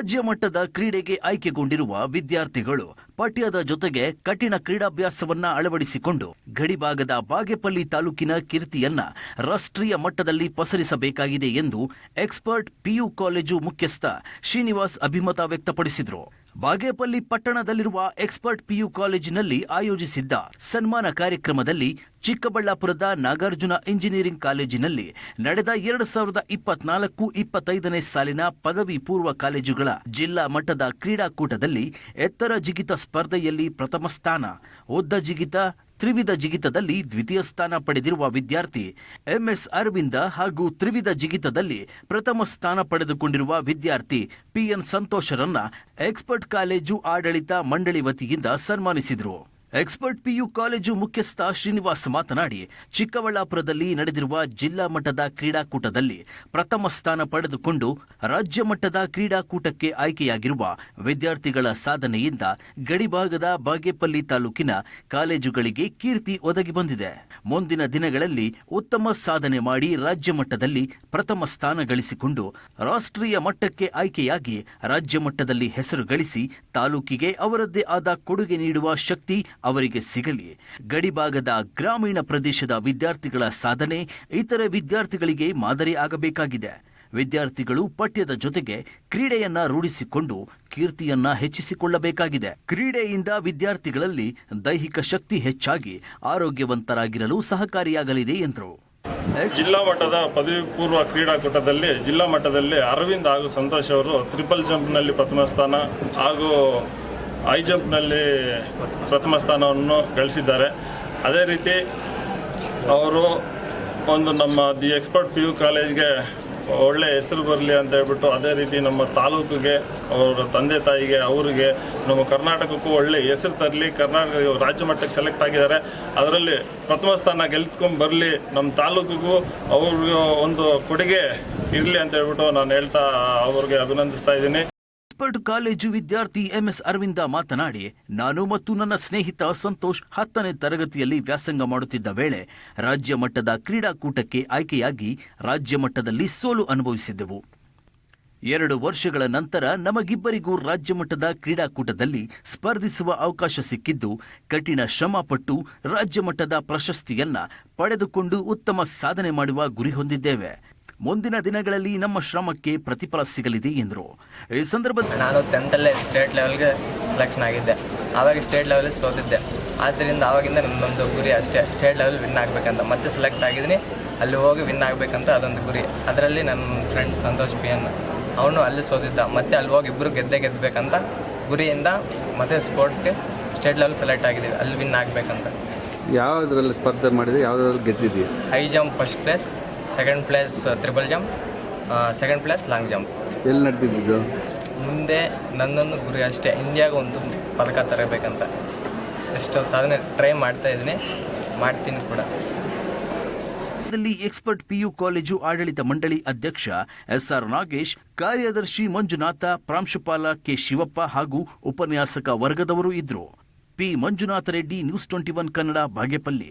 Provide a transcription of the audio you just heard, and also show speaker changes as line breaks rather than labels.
ರಾಜ್ಯ ಮಟ್ಟದ ಕ್ರೀಡೆಗೆ ಆಯ್ಕೆಗೊಂಡಿರುವ ವಿದ್ಯಾರ್ಥಿಗಳು ಪಠ್ಯದ ಜೊತೆಗೆ ಕಠಿಣ ಕ್ರೀಡಾಭ್ಯಾಸವನ್ನ ಅಳವಡಿಸಿಕೊಂಡು ಗಡಿಭಾಗದ ಬಾಗೇಪಲ್ಲಿ ತಾಲೂಕಿನ ಕೀರ್ತಿಯನ್ನ ರಾಷ್ಟ್ರೀಯ ಮಟ್ಟದಲ್ಲಿ ಪಸರಿಸಬೇಕಾಗಿದೆ ಎಂದು ಎಕ್ಸ್ಪರ್ಟ್ ಪಿಯು ಕಾಲೇಜು ಮುಖ್ಯಸ್ಥ ಶ್ರೀನಿವಾಸ್ ಅಭಿಮತ ವ್ಯಕ್ತಪಡಿಸಿದರು. ಬಾಗೇಪಲ್ಲಿ ಪಟ್ಟಣದಲ್ಲಿರುವ ಎಕ್ಸ್ಪರ್ಟ್ ಪಿಯು ಕಾಲೇಜಿನಲ್ಲಿ ಆಯೋಜಿಸಿದ್ದ ಸನ್ಮಾನ ಕಾರ್ಯಕ್ರಮದಲ್ಲಿ ಚಿಕ್ಕಬಳ್ಳಾಪುರದ ನಾಗಾರ್ಜುನ ಇಂಜಿನಿಯರಿಂಗ್ ಕಾಲೇಜಿನಲ್ಲಿ ನಡೆದ ಎರಡು ಸಾವಿರದ ಇಪ್ಪತ್ನಾಲ್ಕು ಇಪ್ಪತ್ತೈದನೇ ಸಾಲಿನ ಪದವಿ ಪೂರ್ವ ಕಾಲೇಜುಗಳ ಜಿಲ್ಲಾ ಮಟ್ಟದ ಕ್ರೀಡಾಕೂಟದಲ್ಲಿ ಎತ್ತರ ಜಿಗಿತ ಸ್ಪರ್ಧೆಯಲ್ಲಿ ಪ್ರಥಮ ಸ್ಥಾನ ಒದ್ದ ಜಿಗಿತ, ತ್ರಿವಿಧ ಜಿಗಿತದಲ್ಲಿ ದ್ವಿತೀಯ ಸ್ಥಾನ ಪಡೆದಿರುವ ವಿದ್ಯಾರ್ಥಿ ಎಂಎಸ್ ಅರವಿಂದ ಹಾಗೂ ತ್ರಿವಿಧ ಜಿಗಿತದಲ್ಲಿ ಪ್ರಥಮ ಸ್ಥಾನ ಪಡೆದುಕೊಂಡಿರುವ ವಿದ್ಯಾರ್ಥಿ ಪಿಎನ್ ಸಂತೋಷರನ್ನ ಎಕ್ಸ್ಪರ್ಟ್ ಕಾಲೇಜು ಆಡಳಿತ ಮಂಡಳಿ ವತಿಯಿಂದ ಸನ್ಮಾನಿಸಿದರು. ಎಕ್ಸ್ಪರ್ಟ್ ಪಿಯು ಕಾಲೇಜು ಮುಖ್ಯಸ್ಥ ಶ್ರೀನಿವಾಸ್ ಮಾತನಾಡಿ, ಚಿಕ್ಕಬಳ್ಳಾಪುರದಲ್ಲಿ ನಡೆದಿರುವ ಜಿಲ್ಲಾ ಮಟ್ಟದ ಕ್ರೀಡಾಕೂಟದಲ್ಲಿ ಪ್ರಥಮ ಸ್ಥಾನ ಪಡೆದುಕೊಂಡು ರಾಜ್ಯ ಮಟ್ಟದ ಕ್ರೀಡಾಕೂಟಕ್ಕೆ ಆಯ್ಕೆಯಾಗಿರುವ ವಿದ್ಯಾರ್ಥಿಗಳ ಸಾಧನೆಯಿಂದ ಗಡಿಭಾಗದ ಬಾಗೇಪಲ್ಲಿ ತಾಲೂಕಿನ ಕಾಲೇಜುಗಳಿಗೆ ಕೀರ್ತಿ ಒದಗಿ ಬಂದಿದೆ. ಮುಂದಿನ ದಿನಗಳಲ್ಲಿ ಉತ್ತಮ ಸಾಧನೆ ಮಾಡಿ ರಾಜ್ಯ ಮಟ್ಟದಲ್ಲಿ ಪ್ರಥಮ ಸ್ಥಾನ ಗಳಿಸಿಕೊಂಡು ರಾಷ್ಟ್ರೀಯ ಮಟ್ಟಕ್ಕೆ ಆಯ್ಕೆಯಾಗಿ ರಾಜ್ಯ ಮಟ್ಟದಲ್ಲಿ ಹೆಸರು ಗಳಿಸಿ ತಾಲೂಕಿಗೆ ಅವರದ್ದೇ ಆದ ಕೊಡುಗೆ ನೀಡುವ ಶಕ್ತಿ ಅವರಿಗೆ ಸಿಗಲಿ. ಗಡಿಭಾಗದ ಗ್ರಾಮೀಣ ಪ್ರದೇಶದ ವಿದ್ಯಾರ್ಥಿಗಳ ಸಾಧನೆ ಇತರೆ ವಿದ್ಯಾರ್ಥಿಗಳಿಗೆ ಮಾದರಿ ಆಗಬೇಕಾಗಿದೆ. ವಿದ್ಯಾರ್ಥಿಗಳು ಪಠ್ಯದ ಜೊತೆಗೆ ಕ್ರೀಡೆಯನ್ನ ರೂಢಿಸಿಕೊಂಡು ಕೀರ್ತಿಯನ್ನ ಹೆಚ್ಚಿಸಿಕೊಳ್ಳಬೇಕಾಗಿದೆ. ಕ್ರೀಡೆಯಿಂದ ವಿದ್ಯಾರ್ಥಿಗಳಲ್ಲಿ ದೈಹಿಕ ಶಕ್ತಿ ಹೆಚ್ಚಾಗಿ ಆರೋಗ್ಯವಂತರಾಗಿರಲು ಸಹಕಾರಿಯಾಗಲಿದೆ ಎಂದರು.
ಜಿಲ್ಲಾ ಮಟ್ಟದ ಪದವಿ ಪೂರ್ವ ಕ್ರೀಡಾಕೂಟದಲ್ಲಿ ಜಿಲ್ಲಾ ಮಟ್ಟದಲ್ಲಿ ಅರವಿಂದ್ ಹಾಗೂ ಸಂತೋಷ್ ಅವರು ಟ್ರಿಪಲ್ ಜಂಪ್ನಲ್ಲಿ ಪ್ರಥಮ ಸ್ಥಾನ ಹಾಗೂ ಹೈ ಜಂಪ್ನಲ್ಲಿ ಪ್ರಥಮ ಸ್ಥಾನವನ್ನು ಗಳಿಸಿದ್ದಾರೆ. ಅದೇ ರೀತಿ ಅವರು ಒಂದು ನಮ್ಮ ದಿ ಎಕ್ಸ್ಪರ್ಟ್ ಪಿ ಯು ಕಾಲೇಜ್ಗೆ ಒಳ್ಳೆ ಹೆಸರು ಬರಲಿ ಅಂತ ಹೇಳ್ಬಿಟ್ಟು ಅದೇ ರೀತಿ ನಮ್ಮ ತಾಲೂಕಿಗೆ, ಅವರ ತಂದೆ ತಾಯಿಗೆ, ಅವರಿಗೆ ನಮ್ಮ ಕರ್ನಾಟಕಕ್ಕೂ ಒಳ್ಳೆ ಹೆಸರು ತರಲಿ. ಕರ್ನಾಟಕ ರಾಜ್ಯ ಮಟ್ಟಕ್ಕೆ ಸೆಲೆಕ್ಟ್ ಆಗಿದ್ದಾರೆ. ಅದರಲ್ಲಿ ಪ್ರಥಮ ಸ್ಥಾನ ಗೆಲ್ತ್ಕೊಂಡು ಬರಲಿ. ನಮ್ಮ ತಾಲೂಕಿಗೂ ಅವ್ರಿಗೆ ಒಂದು ಕೊಡುಗೆ ಇರಲಿ ಅಂತ ಹೇಳ್ಬಿಟ್ಟು ನಾನು ಹೇಳ್ತಾ, ಅವ್ರಿಗೆ ಅಭಿನಂದಿಸ್ತಾ ಇದ್ದೀನಿ.
ಎಕ್ಸ್ಪರ್ಟ್ ಕಾಲೇಜು ವಿದ್ಯಾರ್ಥಿ ಎಂಎಸ್ ಅರವಿಂದ ಮಾತನಾಡಿ, ನಾನು ಮತ್ತು ನನ್ನ ಸ್ನೇಹಿತ ಸಂತೋಷ್ ಹತ್ತನೇ ತರಗತಿಯಲ್ಲಿ ವ್ಯಾಸಂಗ ಮಾಡುತ್ತಿದ್ದ ವೇಳೆ ರಾಜ್ಯ ಮಟ್ಟದ ಕ್ರೀಡಾಕೂಟಕ್ಕೆ ಆಯ್ಕೆಯಾಗಿ ರಾಜ್ಯ ಮಟ್ಟದಲ್ಲಿ ಸೋಲು ಅನುಭವಿಸಿದ್ದೆವು. ಎರಡು ವರ್ಷಗಳ ನಂತರ ನಮಗಿಬ್ಬರಿಗೂ ರಾಜ್ಯ ಮಟ್ಟದ ಕ್ರೀಡಾಕೂಟದಲ್ಲಿ ಸ್ಪರ್ಧಿಸುವ ಅವಕಾಶ ಸಿಕ್ಕಿದ್ದು, ಕಠಿಣ ಶ್ರಮ ಪಟ್ಟು ರಾಜ್ಯ ಮಟ್ಟದ ಪ್ರಶಸ್ತಿಯನ್ನ ಪಡೆದುಕೊಂಡು ಉತ್ತಮ ಸಾಧನೆ ಮಾಡುವ ಗುರಿ ಹೊಂದಿದ್ದೇವೆ. ಮುಂದಿನ ದಿನಗಳಲ್ಲಿ ನಮ್ಮ ಶ್ರಮಕ್ಕೆ ಪ್ರತಿಫಲ ಸಿಗಲಿದೆ ಎಂದರು. ಈ ಸಂದರ್ಭದಲ್ಲಿ
ನಾನು ಟೆಂತಲ್ಲೇ ಸ್ಟೇಟ್ ಲೆವೆಲ್ಗೆ ಸೆಲೆಕ್ಷನ್ ಆಗಿದ್ದೆ. ಆವಾಗ ಸ್ಟೇಟ್ ಲೆವೆಲ್ ಸೋತಿದ್ದೆ. ಆದ್ದರಿಂದ ಆವಾಗಿಂದ ನನ್ನೊಂದು ಗುರಿ ಅಷ್ಟೇ ಸ್ಟೇಟ್ ಲೆವೆಲ್ ವಿನ್ ಆಗಬೇಕಂತ. ಮತ್ತೆ ಸೆಲೆಕ್ಟ್ ಆಗಿದ್ದೀನಿ. ಅಲ್ಲಿ ಹೋಗಿ ವಿನ್ ಆಗಬೇಕಂತ ಅದೊಂದು ಗುರಿ. ಅದರಲ್ಲಿ ನನ್ನ ಫ್ರೆಂಡ್ ಸಂತೋಷ್ ಪಿ ಎನ್ ಅವನು ಅಲ್ಲಿ ಸೋತಿದ್ದ. ಮತ್ತೆ ಅಲ್ಲಿ ಹೋಗಿ ಇಬ್ಬರು ಗೆದ್ದೆ ಗೆದ್ದಬೇಕಂತ ಗುರಿಯಿಂದ ಮತ್ತೆ ಸ್ಪೋರ್ಟ್ಸ್ಗೆ ಸ್ಟೇಟ್ ಲೆವೆಲ್ ಸೆಲೆಕ್ಟ್ ಆಗಿದ್ದೀವಿ. ಅಲ್ಲಿ ವಿನ್ ಆಗಬೇಕಂತ.
ಯಾವುದ್ರಲ್ಲಿ ಸ್ಪರ್ಧೆ ಮಾಡಿದೆ ಯಾವುದ್ರಲ್ಲಿ ಗೆದ್ದಿದ್ದೀವಿ
high jump first place second place triple jump second place long jump
ಎಲ್ಲಿ ನಡೆದಿದ್ದು
ಮುಂದೆ ನನ್ನನ್ನು ಗುರಿ ಅಷ್ಟೇ ಇಂಡಿಯಾಗೆ ಒಂದು ಪದಕ ತರಬೇಕಂತ. ಎಷ್ಟು ಸಾಧನೆ ಟ್ರೈ ಮಾಡ್ತಾ ಇದ್ದೀನಿ ಮಾಡ್ತೀನಿ ಕೂಡ.
ಎಕ್ಸ್ಪರ್ಟ್ ಪಿಯು ಕಾಲೇಜು ಆಡಳಿತ ಮಂಡಳಿ ಅಧ್ಯಕ್ಷ ಎಸ್ಆರ್ ನಾಗೇಶ್ ಕಾರ್ಯದರ್ಶಿ ಮಂಜುನಾಥ ಪ್ರಾಂಶುಪಾಲ ಕೆ ಶಿವಪ್ಪ ಹಾಗೂ ಉಪನ್ಯಾಸಕ ವರ್ಗದವರು ಇದ್ರು. P Manjunatha Reddy news twenty one Kannada Bagepalli.